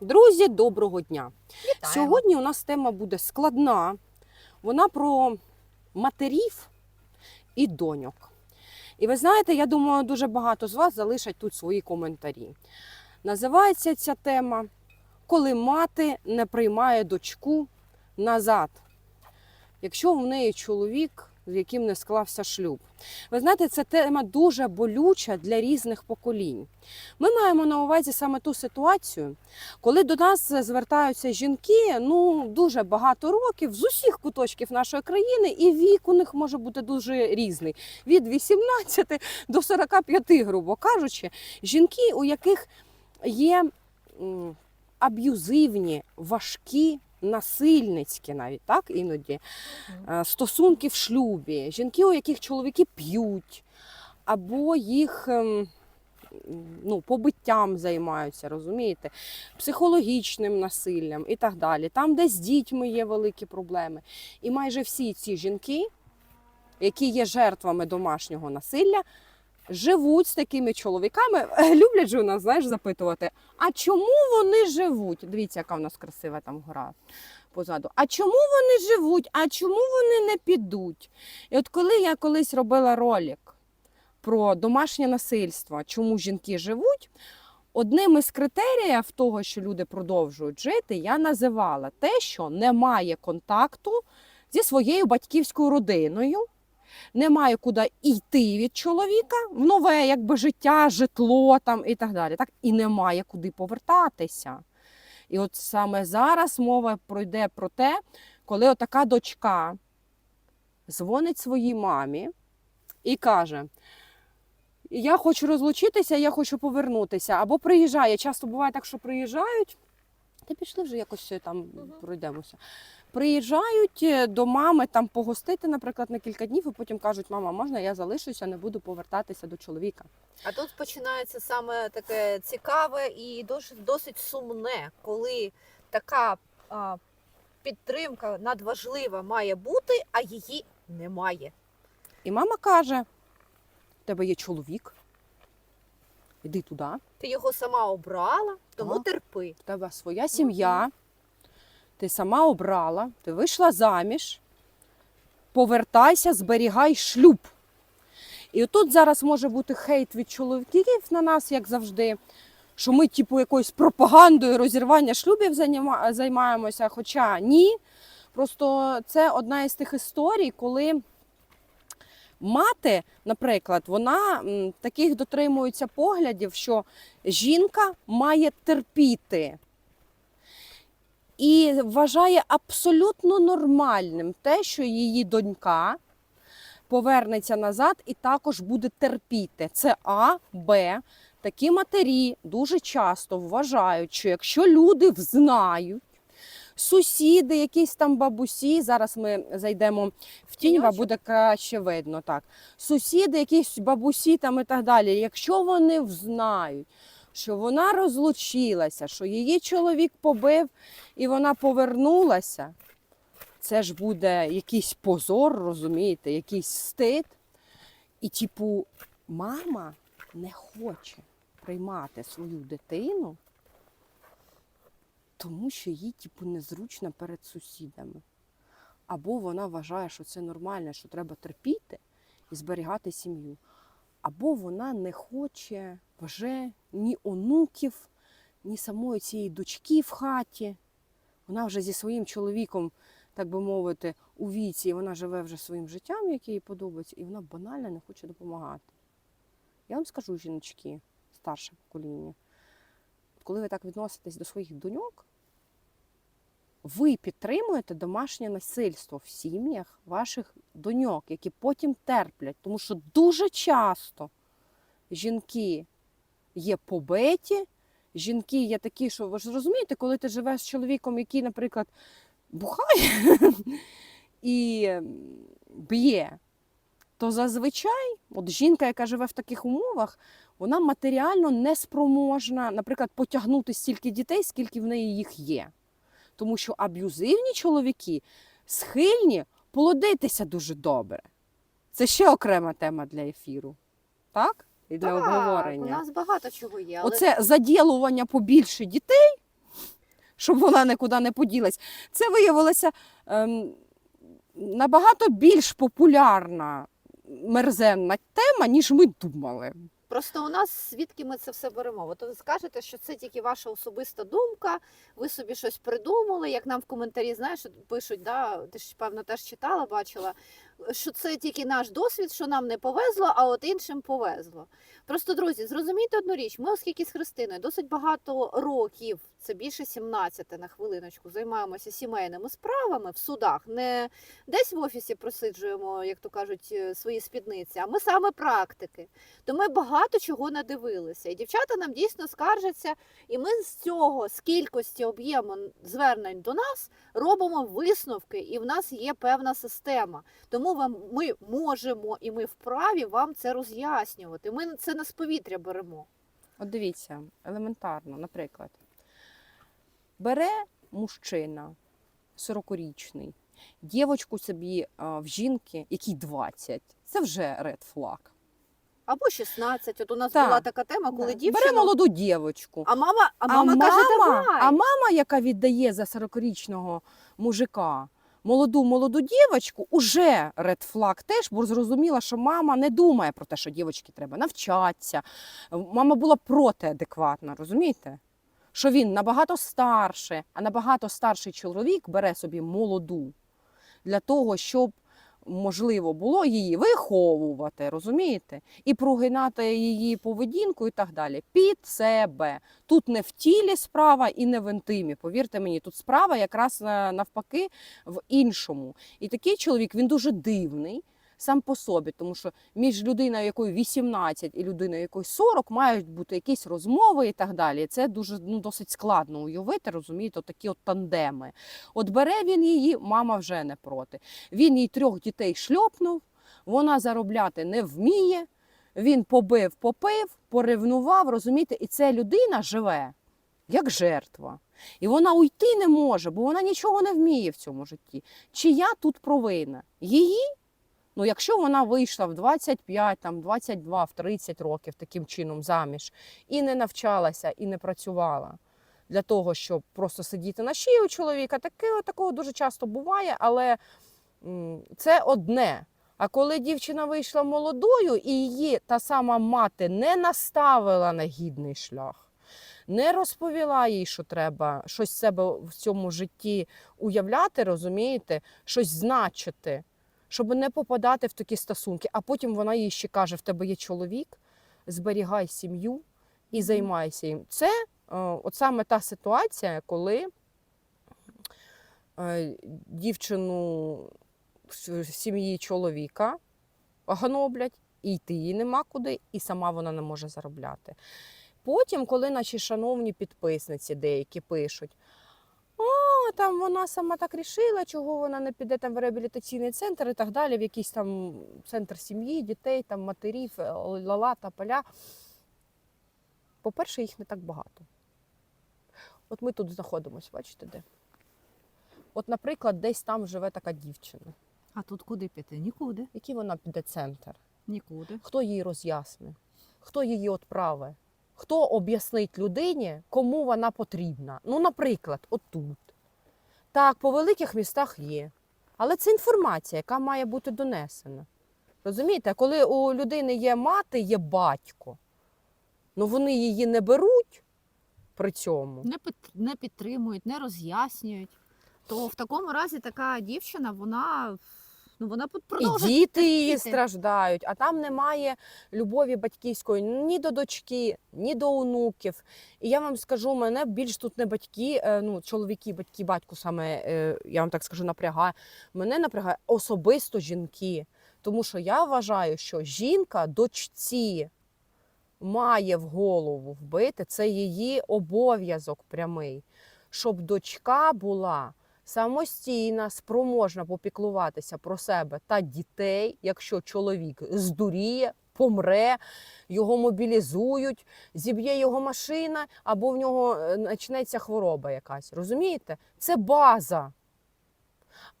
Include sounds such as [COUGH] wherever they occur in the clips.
Друзі, доброго дня! Вітаємо. Сьогодні у нас тема буде складна. Вона про матерів і доньок. І ви знаєте, я думаю, дуже багато з вас залишать тут свої коментарі. Називається ця тема Коли мати не приймає дочку назад, якщо в неї чоловік, з яким не склався шлюб. Ви знаєте, це тема дуже болюча для різних поколінь. Ми маємо на увазі саме ту ситуацію, коли до нас звертаються жінки, ну дуже багато років з усіх куточків нашої країни, і вік у них може бути дуже різний від 18 до 45, грубо кажучи, жінки, у яких є аб'юзивні, важкі. Насильницькі навіть так іноді е, стосунки в шлюбі, жінки, у яких чоловіки п'ють, або їх ем, ну, побиттям займаються, розумієте, психологічним насиллям і так далі. Там, де з дітьми є великі проблеми. І майже всі ці жінки, які є жертвами домашнього насилля, живуть з такими чоловіками. [LAUGHS] Люблять же у нас, знаєш, запитувати, а чому вони живуть? Дивіться, яка в нас красива там гора позаду. А чому вони живуть? А чому вони не підуть? І от коли я колись робила ролик про домашнє насильство, чому жінки живуть, одним із критеріїв того, що люди продовжують жити, я називала те, що немає контакту зі своєю батьківською родиною. Немає куди йти від чоловіка в нове якби життя, житло там і так далі. Так і немає куди повертатися. І от саме зараз мова пройде про те, коли отака дочка дзвонить своїй мамі і каже: Я хочу розлучитися, я хочу повернутися. Або приїжджає. Часто буває так, що приїжджають. Та пішли вже якось е, там пройдемося. Приїжджають е, до мами там погостити, наприклад, на кілька днів, і потім кажуть, мама, можна я залишуся, не буду повертатися до чоловіка. А тут починається саме таке цікаве і досить, досить сумне, коли така а, підтримка надважлива має бути, а її немає. І мама каже: в тебе є чоловік, іди туди. Ти його сама обрала, тому терпи. В тебе своя сім'я, ти сама обрала, ти вийшла заміж, повертайся, зберігай шлюб. І тут зараз може бути хейт від чоловіків на нас, як завжди, що ми, типу, якоюсь пропагандою розірвання шлюбів займаємося. Хоча ні. Просто це одна із тих історій, коли мати, наприклад, вона таких дотримується поглядів, що жінка має терпіти. І вважає абсолютно нормальним те, що її донька повернеться назад і також буде терпіти. Це А, Б. Такі матері дуже часто вважають, що якщо люди взнають, сусіди, якісь там бабусі, зараз ми зайдемо в тінь, вам буде краще видно. Так. Сусіди, якісь бабусі там і так далі. Якщо вони взнають, що вона розлучилася, що її чоловік побив і вона повернулася, це ж буде якийсь позор, розумієте, якийсь стид. І, типу, мама не хоче приймати свою дитину, тому що їй, типу, незручно перед сусідами. Або вона вважає, що це нормально, що треба терпіти і зберігати сім'ю. Або вона не хоче вже ні онуків, ні самої цієї дочки в хаті. Вона вже зі своїм чоловіком, так би мовити, у віці, і вона живе вже своїм життям, яке їй подобається, і вона банально не хоче допомагати. Я вам скажу, жіночки, старше покоління, коли ви так відноситесь до своїх доньок, ви підтримуєте домашнє насильство в сім'ях ваших доньок, які потім терплять. Тому що дуже часто жінки є побиті, жінки є такі, що ви ж розумієте, коли ти живеш з чоловіком, який, наприклад, бухає [LAUGHS] і б'є, то зазвичай от жінка, яка живе в таких умовах, вона матеріально неспроможна, наприклад, потягнути стільки дітей, скільки в неї їх є. Тому що аб'юзивні чоловіки схильні плодитися дуже добре. Це ще окрема тема для ефіру. Так? І для Так, обговорення. У нас багато чого є, але Оце заділування побільше дітей щоб вона нікуди не поділась. Це виявилося ем, набагато більш популярна мерзенна тема, ніж ми думали. Просто у нас звідки ми це все беремо? От ви скажете, що це тільки ваша особиста думка, ви собі щось придумали, як нам в коментарі, знаєш, пишуть, да, ти ж певно теж читала, бачила, що це тільки наш досвід, що нам не повезло, а от іншим повезло. Просто, друзі, зрозумійте одну річ, ми, оскільки з Христиною досить багато років, це більше 17 на хвилиночку, займаємося сімейними справами в судах, не десь в офісі просиджуємо, як то кажуть, е, свої спідниці, а ми саме практики. То ми багато чого надивилися. І дівчата нам дійсно скаржаться, і ми з цього, з кількості об'єму звернень до нас, робимо висновки, і в нас є певна система. Тому вам ми можемо і ми вправі вам це роз'яснювати. Ми це не з повітря беремо. От дивіться, елементарно, наприклад, бере мужчина 40-річний, дівочку собі а, в жінки, якій 20, це вже ред флаг. Або 16. От у нас Так. була така тема, коли Бере молоду дівочку. А мама, а мама каже, давай. а мама, яка віддає за 40-річного мужика молоду молоду дівочку, уже ред флаг теж, бо зрозуміла, що мама не думає про те, що дівчатки треба навчатися. Мама була протиадекватна, розумієте? Що він набагато старше, а набагато старший чоловік бере собі молоду для того, щоб можливо було її виховувати, розумієте? І прогинати її поведінку і так далі. Під себе. Тут не в тілі справа і не в інтимі. Повірте мені, тут справа якраз е, навпаки в іншому. І такий чоловік він дуже дивний. Сам по собі, тому що між людиною, якою 18 і людиною, якою 40, мають бути якісь розмови і так далі. Це дуже ну, досить складно уявити, розумієте, такі от тандеми. От бере він її, мама вже не проти. Він їй трьох дітей шльопнув, вона заробляти не вміє. Він побив, попив, поревнував, розумієте, і ця людина живе як жертва. І вона уйти не може, бо вона нічого не вміє в цьому житті. Чия тут провина? Її? Ну, якщо вона вийшла в 25, там, 22, в 30 років таким чином заміж і не навчалася, і не працювала для того, щоб просто сидіти на шиї у чоловіка, таке, такого дуже часто буває, але це одне. А коли дівчина вийшла молодою, і її та сама мати не наставила на гідний шлях, не розповіла їй, що треба щось себе в цьому житті уявляти, розумієте, щось значити, щоб не попадати в такі стосунки. А потім вона їй ще каже: в тебе є чоловік, зберігай сім'ю і займайся їм. Це е, от саме та ситуація, коли е, дівчину в сім'ї чоловіка гноблять, і йти їй нема куди, і сама вона не може заробляти. Потім, коли наші шановні підписниці деякі пишуть, а там вона сама так рішила, чого вона не піде там в реабілітаційний центр і так далі, в якийсь там центр сім'ї, дітей, там матерів, е, лала та поля. По-перше, їх не так багато. От ми тут знаходимося, бачите де? От, наприклад, десь там живе така дівчина. А тут куди піти? Нікуди. Який вона піде центр? Нікуди. Хто її роз'ясне? Хто її відправить? Хто об'яснить людині, кому вона потрібна? Ну, наприклад, отут. Так, по великих містах є. Але це інформація, яка має бути донесена. Розумієте, коли у людини є мати, є батько, ну вони її не беруть при цьому. Не, не підтримують, не роз'яснюють. То в такому разі така дівчина, вона, ну, вона І діти її страждають, а там немає любові батьківської ні до дочки, ні до онуків. І я вам скажу, мене більш тут не батьки, е, ну чоловіки, батьки, батько саме, е, я вам так скажу, напрягає. Мене напрягає особисто жінки. Тому що я вважаю, що жінка дочці має в голову вбити, це її обов'язок прямий, щоб дочка була самостійна, спроможна попіклуватися про себе та дітей, якщо чоловік здуріє, помре, його мобілізують, зіб'є його машина, або в нього е, почнеться хвороба якась. Розумієте? Це база.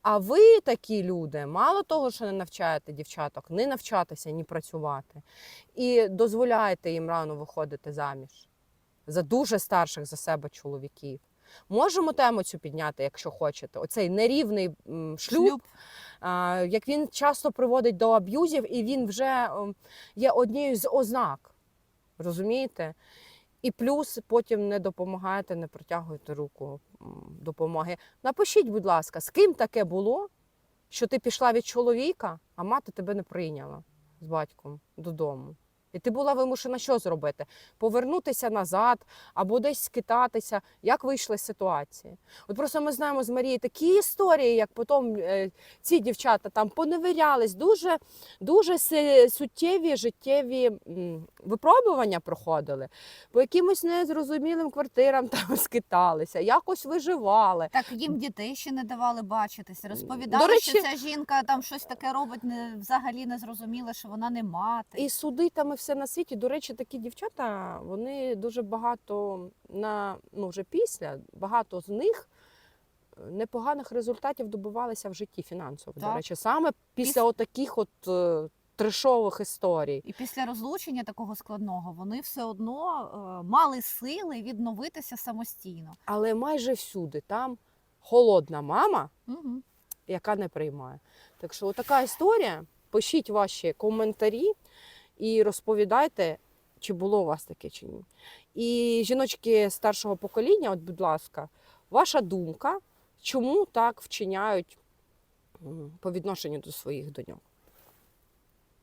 А ви такі люди, мало того, що не навчаєте дівчаток, не навчатися, ні працювати, і дозволяєте їм рано виходити заміж за дуже старших за себе чоловіків. Можемо тему цю підняти, якщо хочете. Оцей нерівний шлюб, а, як він часто приводить до аб'юзів, і він вже є однією з ознак. Розумієте? І плюс потім не допомагаєте, не протягуєте руку допомоги. Напишіть, будь ласка, з ким таке було, що ти пішла від чоловіка, а мати тебе не прийняла з батьком додому. І ти була вимушена що зробити? Повернутися назад або десь скитатися. Як вийшли з ситуації? От просто ми знаємо з Марії такі історії, як потім е, ці дівчата там поневірялись, дуже, дуже суттєві життєві м, випробування проходили, по якимось незрозумілим квартирам [LAUGHS] там скиталися, якось виживали. Так їм дітей ще не давали бачитися. Розповідали, речі- що ця жінка там щось таке робить, не взагалі не зрозуміла, що вона не мати. І суди там і все на світі. До речі, такі дівчата, вони дуже багато на ну вже після багато з них е, непоганих результатів добивалися в житті фінансово. До речі, саме після Піс- отаких от е, трешових історій. І після розлучення такого складного вони все одно е, мали сили відновитися самостійно. Але майже всюди там холодна мама, Угу. яка не приймає. Так що така історія. Пишіть ваші коментарі і розповідайте, чи було у вас таке чи ні. І жіночки старшого покоління, от, будь ласка, ваша думка, чому так вчиняють по відношенню до своїх доньок?